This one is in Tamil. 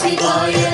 Sibaya.